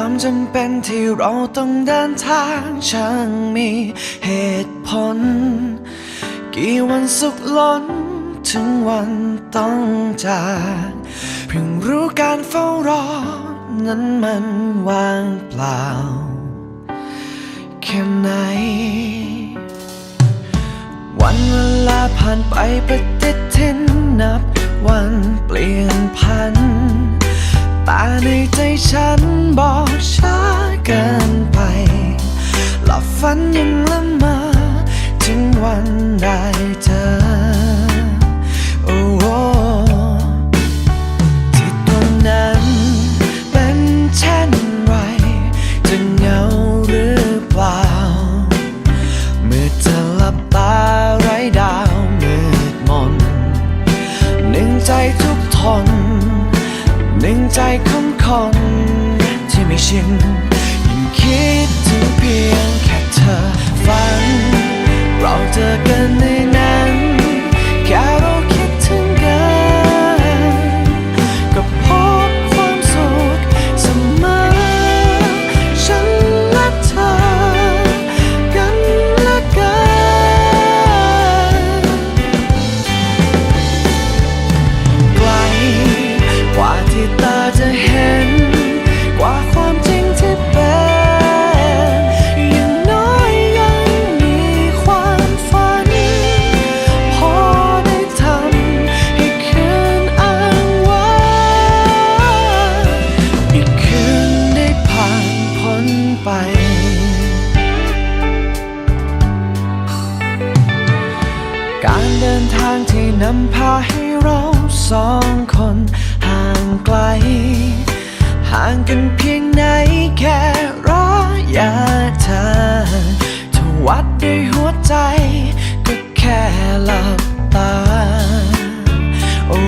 ความจำเป็นที่เราต้องเดินทางช่างมีเหตุผล กี่วันสุขล้นถึงวันต้องจากเพิ่งรู้การเฝ้ารอ นั้นมันว่างเปล่า แค่ไหน วันเวลาผ่านไปปฏิทินนับวันเปลี่ยนพัน แต่ในใจฉันบอกช้าเกินไปหลับฝันยังละมาถึงวันได้เจอ ที่ เดินทางที่นำพาให้เราสองคนห่างไกล ห่างกันเพียงไหนแค่ระยะทางถ้าวัดด้วยหัวใจ ก็แค่หลับตา โอ้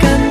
как она.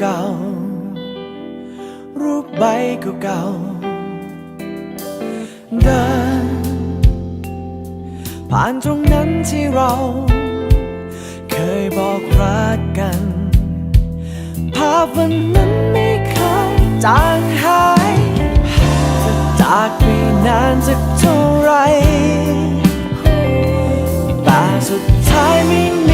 เก่าๆ รูปใบเก่าๆ เดิน ผ่านตรงนั้นที่เรา เคยบอกรักกัน ภาพวันนั้นไม่เคยจางหายจะจากไปนานสักเท่าไหรแต่สุดท้ายไม่มี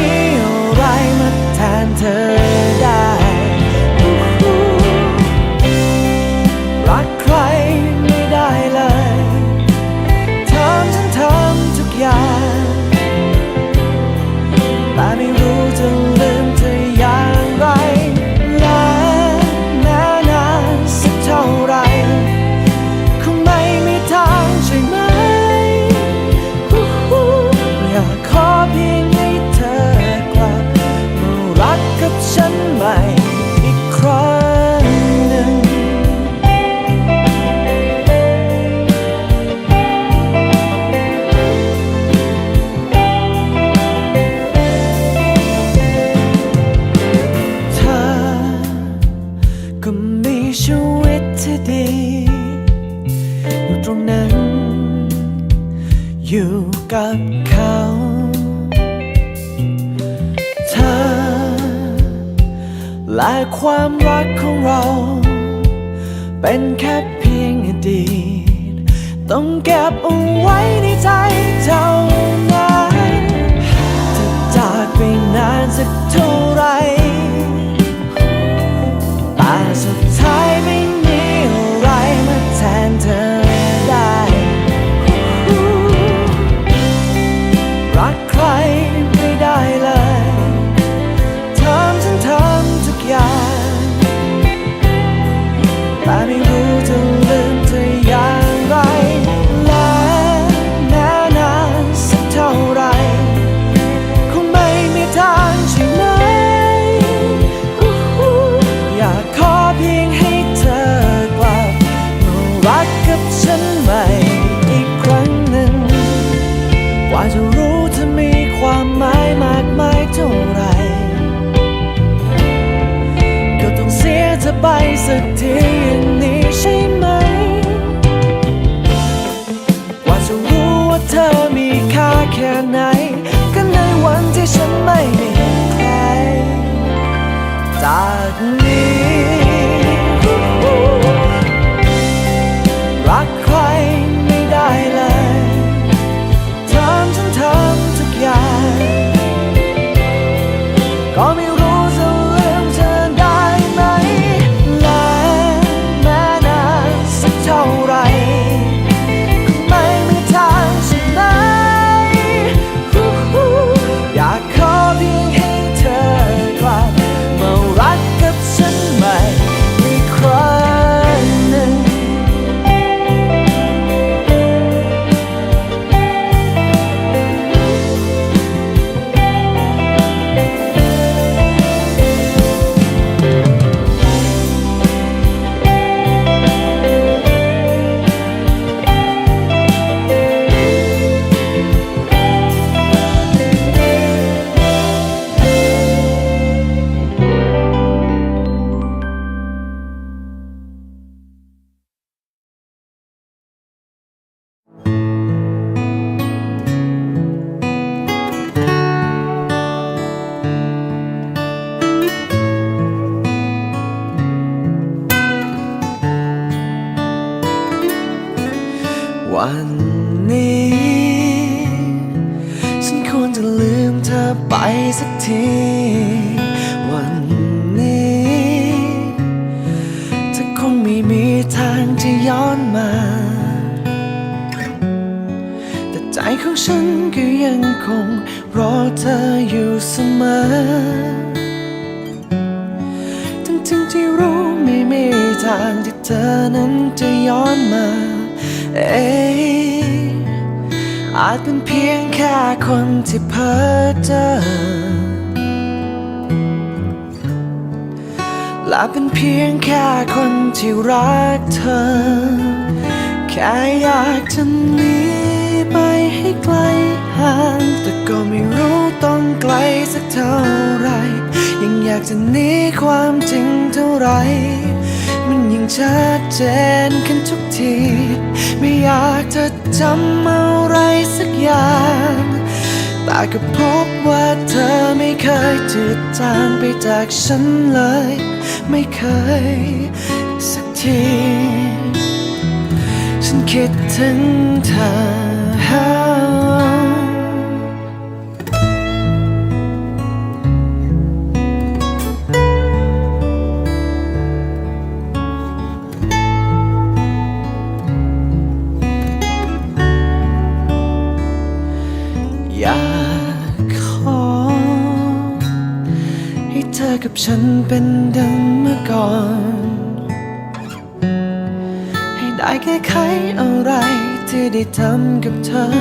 และความรักของเรา เป็นแค่เพียงอดีต ต้องเก็บเอาไว้ในใจเท่านั้นจะจากไปนานสักเท่าไหร ก็ วันนี้ ฉันควรจะลืมเธอไปสักที วันนี้เธอคงไม่มีทางจะย้อนมา แต่ใจของฉันก็ยังคงรอเธออยู่เสมอทั้งๆที่รู้ไม่มีทางที่เธอนั้นจะย้อนมา เออาจเป็นเพียงแค่คนที่เพ้อเจอและเป็นเพียงแค่คนที่รักเธอ แค่อยากจะหนีไปให้ไกลห่างแต่ก็ไม่รู้ต้องไกลสักเท่าไร ยังอยากจะหนีความจริงเท่าไร มันยิ่งชัดเจนขึ้นทุกที ไม่อยากจะจำอะไรสักอย่าง แต่ก็พบว่าเธอไม่เคยจืดจางไปจากฉันเลย ไม่เคยสักที ฉันคิดถึงเธอ กับฉันเป็นดังเมื่อก่อน ให้ได้แก้ไขอะไรที่ได้ทำกับเธอ